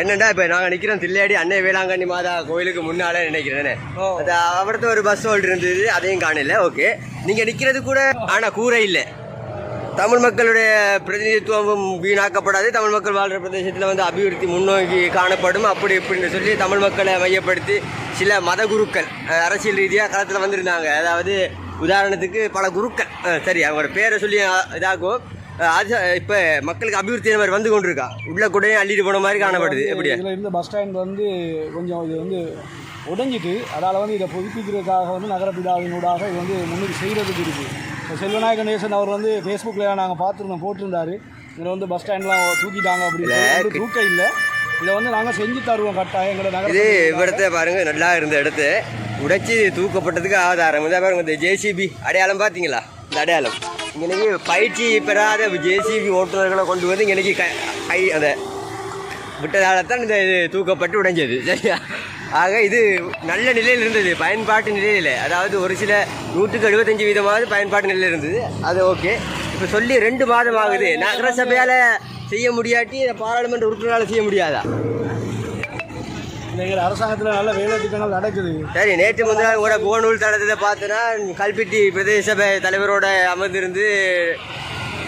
என்னடா இப்ப நாங்க நிக்கிறோம்? தில்லையாடி அன்னை வேளாங்கண்ணி மாதா கோயிலுக்கு முன்னால நினைக்கிறேன் ஓ. அது அவரது ஒரு பஸ் ஹோல்டர் இருந்தது அதையும் காணல. ஓகே. நீங்க நிக்கிறது கூட ஆனா கூரை இல்லை. தமிழ் மக்களுடைய பிரதிநிதித்துவம் வீணாக்கப்படாது. தமிழ் மக்கள் வாழ்ற பிரதேசத்தில் வந்து அபிவிருத்தி முன்னோக்கி காணப்படும். அப்படி இப்படின்னு சொல்லி தமிழ் மக்களை மையப்படுத்தி சில மத குருக்கள் அரசியல் ரீதியாக களத்தில் வந்திருந்தாங்க. அதாவது உதாரணத்துக்கு பல குருக்கள். சரி அவங்களோட பேரை சொல்லி இதாகும் அது இப்போ மக்களுக்கு அபிவிருத்தி மாதிரி வந்து கொண்டிருக்கா? உள்ள கூடயும் அள்ளிட்டு போன மாதிரி காணப்படுது. எப்படியா? இதில் இருந்த பஸ் ஸ்டாண்ட் வந்து கொஞ்சம் இது வந்து உடைஞ்சிட்டு அதால் வந்து இதை புதுப்பிக்கிறதுக்காக வந்து நகரப்பிதாவினூடாக இது வந்து முன்னுக்கு செய்கிறதுக்கு இருக்குது இப்போ செல்வநாயக கணேசன் அவர் வந்து ஃபேஸ்புக்கில் நாங்கள் பார்த்துருந்தோம் போட்டிருந்தாரு. இதில் வந்து பஸ் ஸ்டாண்ட்லாம் தூக்கிட்டாங்க அப்படின்னு சொல்லி வந்து தூக்க இல்லை. இதை வந்து நாங்கள் செஞ்சு தருவோம் கட்டாயம் எங்களை நகர இது இவ்விடத்தை பாருங்க நல்லா இருந்த இடத்த உடைச்சி தூக்கப்பட்டதுக்கு ஆதாரம். இதை பாருங்க இந்த ஜேசிபி அடையாளம் பார்த்தீங்களா? இந்த அடையாளம். இன்னைக்கு பயிற்சி பெறாத ஜேசிபி ஓட்டுநர்களை கொண்டு வந்து இன்னைக்கு கை கை அந்த விட்டதால தான் இந்த இது தூக்கப்பட்டு உடைஞ்சது. சரியா? ஆக இது நல்ல நிலையில் இருந்தது பயன்பாட்டு நிலையில். அதாவது ஒரு சில நூற்றுக்கு எழுபத்தஞ்சு வீதமாவது பயன்பாட்டு நிலையில் இருந்தது. அது ஓகே. இப்போ சொல்லி ரெண்டு மாதம் ஆகுது நகரசபையால் செய்ய முடியாட்டி பாராளுமன்ற உறுப்பினரால் செய்ய முடியாதா? எங்கள் அரசாங்கத்தில் நல்ல வேலை திட்டங்கள் நடக்குது. சரி நேற்று முந்தின கூட கோனூல் தளத்தை பார்த்தோன்னா கல்பிட்டி பிரதேச சபை தலைவரோட அமர்ந்திருந்து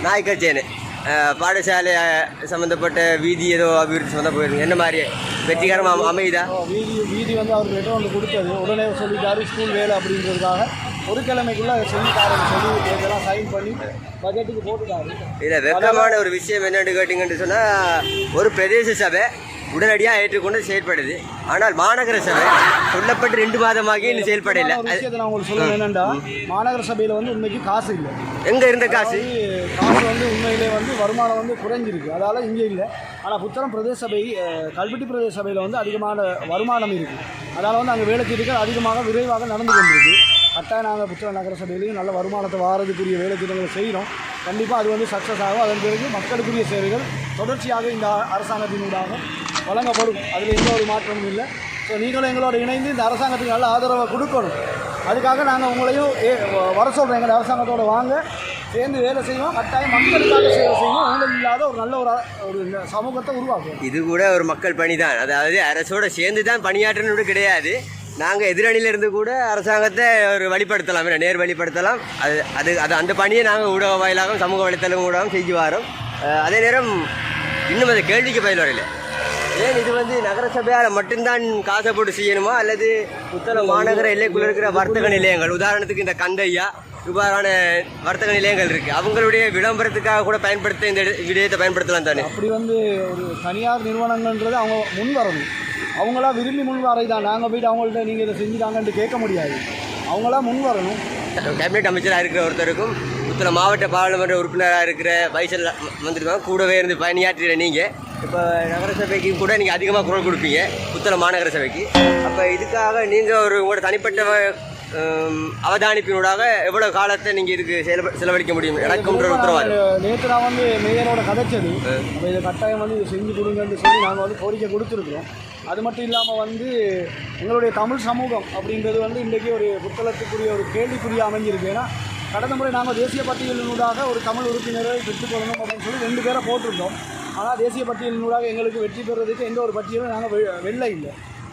நாய்க்கச்சேனு பாடசாலை சம்மந்தப்பட்ட வீதி ஏதோ அபிவிருத்தி சம்மந்தம் போயிருக்கு என்ன மாதிரி? வெற்றிகரமாக அமையுதா? ஓ, வீதி வீதி வந்து அவர் லெட்டர் ஒன்று கொடுத்தது. உடனே சொல்லிட்டாரு ஸ்கூல் வேலை அப்படின்றதுக்காக ஒரு கிழமைக்குள்ள அதை செஞ்சுட்டாருன்னு சொல்லி இதெல்லாம் சைன் பண்ணி பட்ஜெட்டுக்கு போட்டுட்டாரு. இதில் வெக்கமான ஒரு விஷயம் என்னன்னு கேட்டிங்கன்னு சொன்னால் ஒரு பிரதேச சபை உடனடியாக ஏற்றுக்கொண்டு செயல்படுது. ஆனால் மாநகர சபை சொல்லப்பட்டு ரெண்டு மாதமாகி இன்னும் செயல்படலை. விஷயத்தை நான் உங்களுக்கு சொல்லணும் என்னன்னா மாநகர சபையில் வந்து உண்மைக்கு காசு இல்லை. எங்கே இருந்த காசு? காசு வந்து உண்மையிலே வந்து வருமானம் வந்து குறைஞ்சிருக்கு. அதால இங்கே இல்லை. ஆனால் புத்தளம் பிரதேச சபை கல்வெட்டி பிரதேச சபையில் வந்து அதிகமான வருமானம் இருக்குது அதால் வந்து அங்கே வேலை திட்டங்கள் அதிகமாக விரைவாக நடந்து கொண்டிருக்கு. கட்டாயம் நாங்கள் புத்தளம் நகர சபையிலையும் நல்ல வருமானத்தை வாரதுக்குரிய வேலை திட்டங்களை செய்கிறோம் கண்டிப்பாக அது வந்து சக்ஸஸ் ஆகும். அதன் பிறகு மக்களுக்குரிய சேவைகள் தொடர்ச்சியாக இந்த அரசாங்கத்தினூடாக வழங்கப்படும். அதில் எந்த ஒரு மாற்றமும் இல்லை. ஸோ நீங்களும் எங்களோட இணைந்து இந்த அரசாங்கத்துக்கு நல்ல ஆதரவை கொடுக்கணும். அதுக்காக நாங்கள் உங்களையும் ஏ- வர சொல்கிறோம் எங்கள் அரசாங்கத்தோடு வாங்க. சேர்ந்து வேலை செய்வோம். கட்டாயம் மக்களுக்காக சேவை செய்வோம். ஊழல் இல்லாத ஒரு நல்ல ஒரு ஒரு சமூகத்தை உருவாக்குவோம். இது கூட ஒரு மக்கள் பணி தான் அதாவது அரசோட சேர்ந்து தான் பணியாற்றணும் கிடையாது. நாங்கள் எதிரணியில் இருந்து கூட அரசாங்கத்தை ஒரு வழிப்படுத்தலாம் நேர் வழிப்படுத்தலாம். அது அது அது அந்த பணியை நாங்கள் ஊடக வாயிலாகவும் சமூக வலைத்தளம் ஊடகம் செஞ்சு வரோம். அதே நேரம் இன்னும் அந்த கேள்விக்கு பதில் வரையில ஏன் இது வந்து நகரசபையால் மட்டும்தான் காசை போட்டு செய்யணுமா? அல்லது உத்தர மாநகர எல்லைக்குள்ள இருக்கிற வர்த்தக நிலையங்கள் உதாரணத்துக்கு இந்த கந்தையா இவ்வாறான வர்த்தக நிலையங்கள் இருக்குது அவங்களுடைய விளம்பரத்துக்காக கூட பயன்படுத்த இந்த விடயத்தை பயன்படுத்தலாம் தானே? அப்படி வந்து ஒரு தனியார் நிறுவனங்கள்ன்றது அவங்க முன் வரணும் அவங்களாம் விரும்பி முன் தான் நாங்கள் போயிட்டு அவங்கள்ட்ட நீங்கள் இதை செஞ்சுட்டாங்கன்ட்டு கேட்க முடியாது. அவங்களாம் முன் வரணும். கேபினெட் அமைச்சராக இருக்கிற ஒருத்தருக்கும் புத்தள மாவட்ட பாராளுமன்ற உறுப்பினராக இருக்கிற வைசல் வந்துருக்காங்க கூடவே இருந்து பணியாற்றுகிற நீங்கள் இப்போ நகரசபைக்கு கூட நீங்கள் அதிகமாக குரல் கொடுப்பீங்க உத்தர மாநகர சபைக்கு அப்போ இதுக்காக நீங்கள் ஒரு உங்களோட தனிப்பட்ட அவதானிப்பினூடாக எவ்வளோ காலத்தை நீங்கள் இதுக்கு செலவ செலவழிக்க முடியும்? எனக்குன்ற உத்தரவாதம். நேற்று நான் வந்து மேயரோட கதைச்சது. அப்போ இதை கட்டாயம் வந்து இதை செஞ்சு கொடுங்கன்னு சொல்லி நாங்கள் வந்து கோரிக்கை கொடுத்துருக்குறோம். அது மட்டும் இல்லாமல் வந்து எங்களுடைய தமிழ் சமூகம் அப்படின்றது வந்து இன்றைக்கி ஒரு புத்தளத்துக்குரிய ஒரு கேள்விக்குரிய அமைஞ்சிருக்கு. ஏன்னா கடந்த முறை நாங்கள் தேசிய பட்டியலினூடாக ஒரு தமிழ் உறுப்பினரை பெற்றுக்கொள்ளணும் அப்படின்னு சொல்லி ரெண்டு பேரை போட்டிருந்தோம். ஆனால் தேசிய பட்டியலினூடாக எங்களுக்கு வெற்றி பெறுறதுக்கு எந்த ஒரு பட்டியலும் நாங்கள் வெ- வெல்ல இல்லை.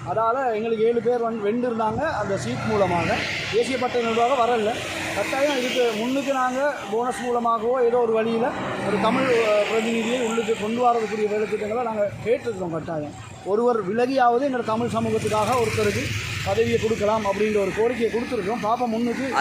அதால் எங்களுக்கு ஏழு பேர் வந்து வென்றிருந்தாங்க அந்த சீட் மூலமாக. தேசிய நிர்வாகம் வரல. கட்டாயம் இதுக்கு முன்னுக்கு நாங்கள் போனஸ் மூலமாகவோ ஏதோ ஒரு வழியில் ஒரு தமிழ் பிரதிநிதியை உள்ளுக்கு கொண்டு வரதுக்குரிய வேலை திட்டங்களை நாங்கள் கேட்டிருக்கிறோம் கட்டாயம். ஒருவர் விலகியாவது எங்கள் தமிழ் சமூகத்துக்காக ஒருத்தருக்கு பதவியை கொடுக்கலாம் அப்படின்ற ஒரு கோரிக்கையை கொடுத்துருக்கோம். பாப்பா முன்னுக்கு